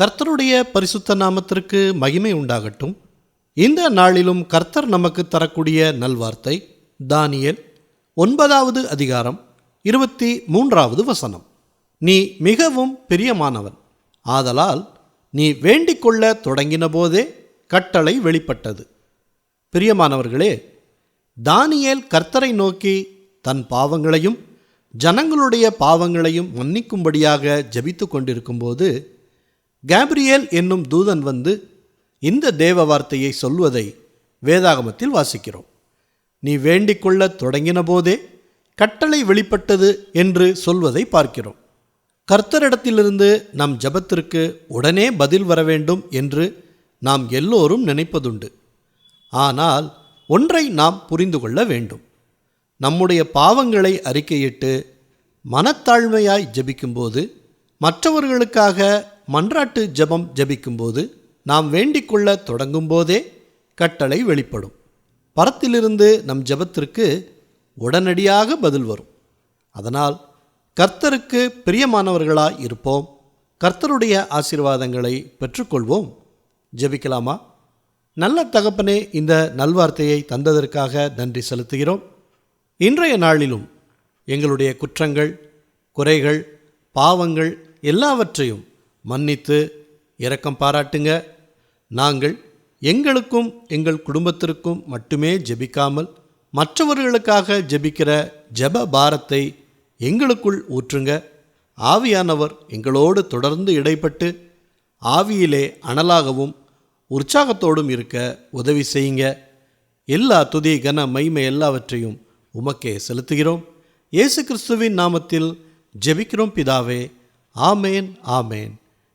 கர்த்தருடைய பரிசுத்த நாமத்திற்கு மகிமை உண்டாகட்டும். இந்த நாளிலும் கர்த்தர் நமக்கு தரக்கூடிய நல்வார்த்தை தானியேல் ஒன்பதாவது அதிகாரம் இருபத்தி மூன்றாவது வசனம். நீ மிகவும் பிரியமானவன். ஆதலால் நீ வேண்டிக் கொள்ள தொடங்கின போதே கட்டளை வெளிப்பட்டது. பிரியமானவர்களே தானியேல் கர்த்தரை நோக்கி தன் பாவங்களையும் ஜனங்களுடைய பாவங்களையும் மன்னிக்கும்படியாக ஜெபித்து கொண்டிருக்கும்போது கேப்ரியேல் என்னும் தூதன் வந்து இந்த தேவ வார்த்தையை சொல்வதை வேதாகமத்தில் வாசிக்கிறோம். நீ வேண்டிக் கொள்ள தொடங்கின போதே கட்டளை வெளிப்பட்டது என்று சொல்வதை பார்க்கிறோம். கர்த்தரிடத்திலிருந்து நம் ஜெபத்திற்கு உடனே பதில் வர வேண்டும் என்று நாம் எல்லோரும் நினைப்பதுண்டு. ஆனால் ஒன்றை நாம் புரிந்து கொள்ள வேண்டும். நம்முடைய பாவங்களை அறிக்கையிட்டு மனத்தாழ்மையாய் ஜெபிக்கும்போது மற்றவர்களுக்காக மன்றாட்டு ஜெபம் ஜெபிக்கும்போது நாம் வேண்டிக் தொடங்கும் தொடங்கும்போதே கட்டளை வெளிப்படும். பரத்திலிருந்து நம் ஜெபத்திற்கு உடனடியாக பதில் வரும். அதனால் கர்த்தருக்கு பிரியமானவர்களாய் இருப்போம். கர்த்தருடைய ஆசீர்வாதங்களை பெற்றுக்கொள்வோம். ஜெபிக்கலாமா? நல்ல தகப்பனே இந்த நல்வார்த்தையை தந்ததற்காக நன்றி செலுத்துகிறோம். இன்றைய நாளிலும் எங்களுடைய குற்றங்கள் குறைகள் பாவங்கள் எல்லாவற்றையும் மன்னித்து இரக்கம் பாராட்டுங்க. நாங்கள் எங்களுக்கும் எங்கள் குடும்பத்திற்கும் மட்டுமே ஜெபிக்காமல் மற்றவர்களுக்காக ஜெபிக்கிற ஜெப பாரத்தை எங்களுக்குள் ஊற்றுங்க. ஆவியானவர் எங்களோடு தொடர்ந்து இடைப்பட்டு ஆவியிலே அனலாகவும் உற்சாகத்தோடும் இருக்க உதவி செய்யுங்க. எல்லா துதி கன மைமை எல்லாவற்றையும் உமக்கே செலுத்துகிறோம். இயேசு கிறிஸ்துவின் நாமத்தில் ஜெபிக்கிறோம் பிதாவே. ஆமேன் ஆமேன்.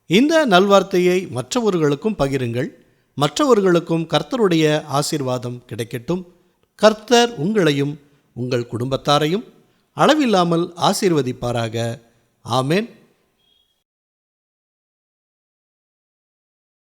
இந்த நல்வார்த்தையை மற்றவர்களுக்கும் பகிருங்கள். மற்றவர்களுக்கும் கர்த்தருடைய ஆசீர்வாதம் கிடைக்கட்டும். கர்த்தர் உங்களையும் உங்கள் குடும்பத்தாரையும் அளவில்லாமல் ஆசீர்வதிப்பாராக. ஆமேன்.